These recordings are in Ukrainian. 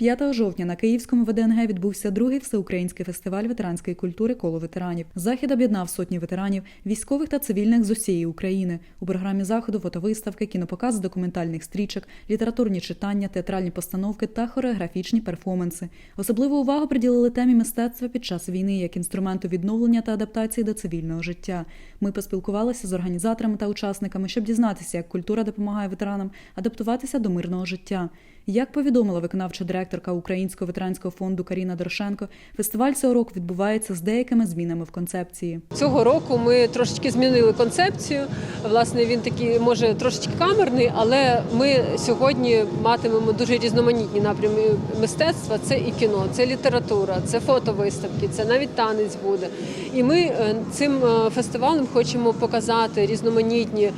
5 жовтня на Київському ВДНГ відбувся другий всеукраїнський фестиваль ветеранської культури коло ветеранів. Захід об'єднав сотні ветеранів, військових та цивільних з усієї України. У програмі заходу фотовиставки, кінопоказ документальних стрічок, літературні читання, театральні постановки та хореографічні перформанси. Особливу увагу приділили темі мистецтва під час війни як інструменту відновлення та адаптації до цивільного життя. Ми поспілкувалися з організаторами та учасниками, щоб дізнатися, як культура допомагає ветеранам адаптуватися до мирного життя. Як повідомила виконавча директорка Українського ветеранського фонду Каріна Дорошенко, фестиваль цього року відбувається з деякими змінами в концепції. Цього року ми трошечки змінили концепцію. Власне, він такий може трошечки камерний, але ми сьогодні матимемо дуже різноманітні напрями мистецтва. Це і кіно, це література, це фотовиставки, це навіть танець буде. І ми е, цим е, фестивалем хочемо показати різноманітні.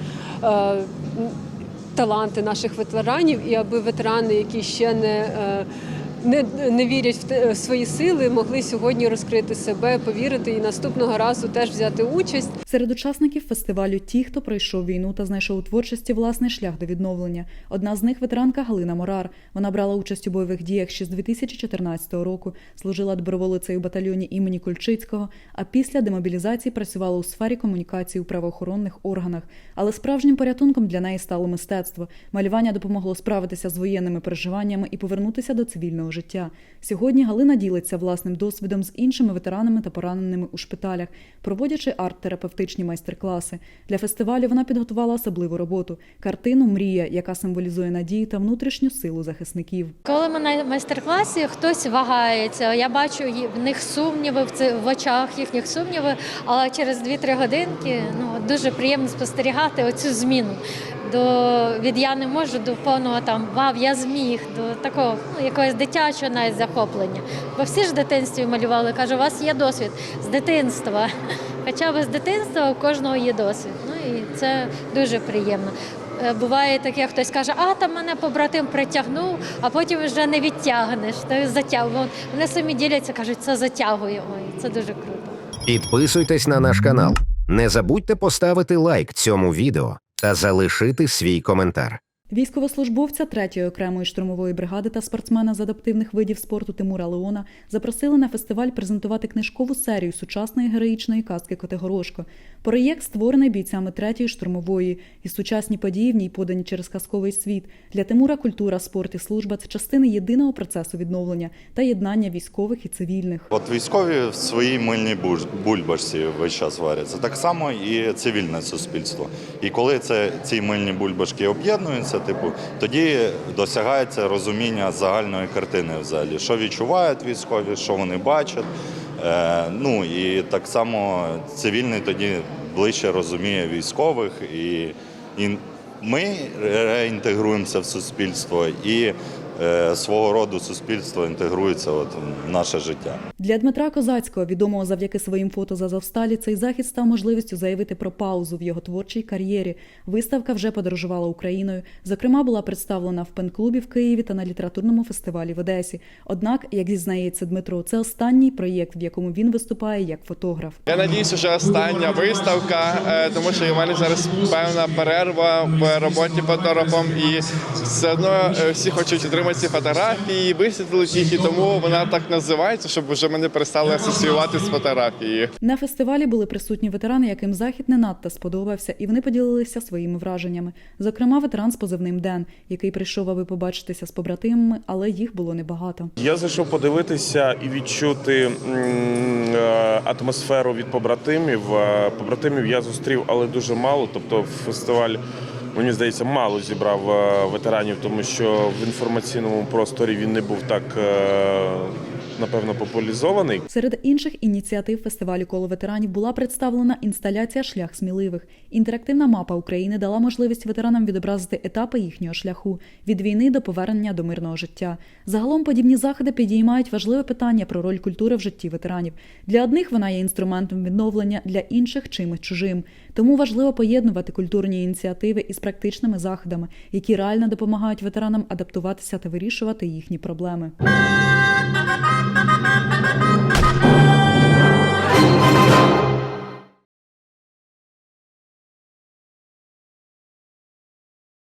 Таланти наших ветеранів, і аби ветерани, які ще не е, не, не вірять в в свої сили, могли сьогодні розкрити себе, повірити і наступного разу теж взяти участь. Серед учасників фестивалю ті, хто пройшов війну та знайшов у творчості власний шлях до відновлення. Одна з них ветеранка Галина Морар. Вона брала участь у бойових діях ще з 2014 року, служила доброволицею в батальйоні імені Кульчицького, а після демобілізації працювала у сфері комунікації у правоохоронних органах. Але справжнім порятунком для неї стало мистецтво. Малювання допомогло справитися з воєнними переживаннями і повернутися до цивільного життя. Сьогодні Галина ділиться власним досвідом з іншими ветеранами та пораненими у шпиталях, проводячи арт-терапевтичні майстер-класи. Для фестивалю вона підготувала особливу роботу картину Мрія, яка символізує надію та внутрішню силу захисників. Коли ми на майстер-класі, хтось вагається. Я бачу в них сумніви в очах їхніх сумніви, але через 2-3 годинки ну дуже приємно спостерігати оцю зміну. До від я не можу до повного там вау, я зміг, до такого ну, якогось дитячого навіть захоплення. Бо всі ж в дитинстві малювали. Кажу, у вас є досвід з дитинства. Хоча б з дитинства у кожного є досвід. Ну і це дуже приємно. Е, Буває таке, хтось каже, а там мене побратим притягнув, а потім вже не відтягнеш, то затягує. Вони самі діляться, кажуть, це затягує. Ой, це дуже круто. Підписуйтесь на наш канал. Не забудьте поставити лайк цьому відео та залишити свій коментар. Військовослужбовця 3-ї окремої штурмової бригади та спортсмена з адаптивних видів спорту Тимура Леона запросили на фестиваль презентувати книжкову серію сучасної героїчної казки Котигорошко. Проєкт створений бійцями 3-ї штурмової, і сучасні події в ній подані через казковий світ. Для Тимура культура, спорт і служба це частини єдиного процесу відновлення та єднання військових і цивільних. От військові в своїй мильній бульбашці весь час варяться. Так само і цивільне суспільство. І коли це ці мильні бульбашки об'єднуються, типу, тоді досягається розуміння загальної картини взагалі, що відчувають військові, що вони бачать. Е, ну і так само цивільний тоді ближче розуміє військових, і, і ми реінтегруємося в суспільство, і свого роду суспільство інтегрується от, в наше життя. Для Дмитра Козацького, відомого завдяки своїм фото з Азовсталі, цей захід став можливістю заявити про паузу в його творчій кар'єрі. Виставка вже подорожувала Україною. Зокрема, була представлена в пен-клубі в Києві та на літературному фестивалі в Одесі. Однак, як зізнається Дмитро, це останній проєкт, в якому він виступає як фотограф. Я надіюсь, що остання виставка, е, тому що у мене зараз певна перерва в роботі фотографом, і все одно е, всі хочуть отримати ці фотографії, висвітлити їх, і тому вона так називається, щоб вже мене перестали асоціювати з фотографією. На фестивалі були присутні ветерани, яким захід не надто сподобався, і вони поділилися своїми враженнями. Зокрема, ветеран з позивним Ден, який прийшов, аби побачитися з побратимами, але їх було небагато. Я зайшов подивитися і відчути е, атмосферу від побратимів. Е, Побратимів я зустрів, але дуже мало. Тобто фестиваль, мені здається, мало зібрав е, ветеранів, тому що в інформаційному просторі він не був так. е, Напевно, популяризований. Серед інших ініціатив фестивалю коло ветеранів була представлена інсталяція Шлях сміливих. Інтерактивна мапа України дала можливість ветеранам відобразити етапи їхнього шляху від війни до повернення до мирного життя. Загалом подібні заходи підіймають важливе питання про роль культури в житті ветеранів. Для одних вона є інструментом відновлення, для інших чимось чужим. Тому важливо поєднувати культурні ініціативи із практичними заходами, які реально допомагають ветеранам адаптуватися та вирішувати їхні проблеми.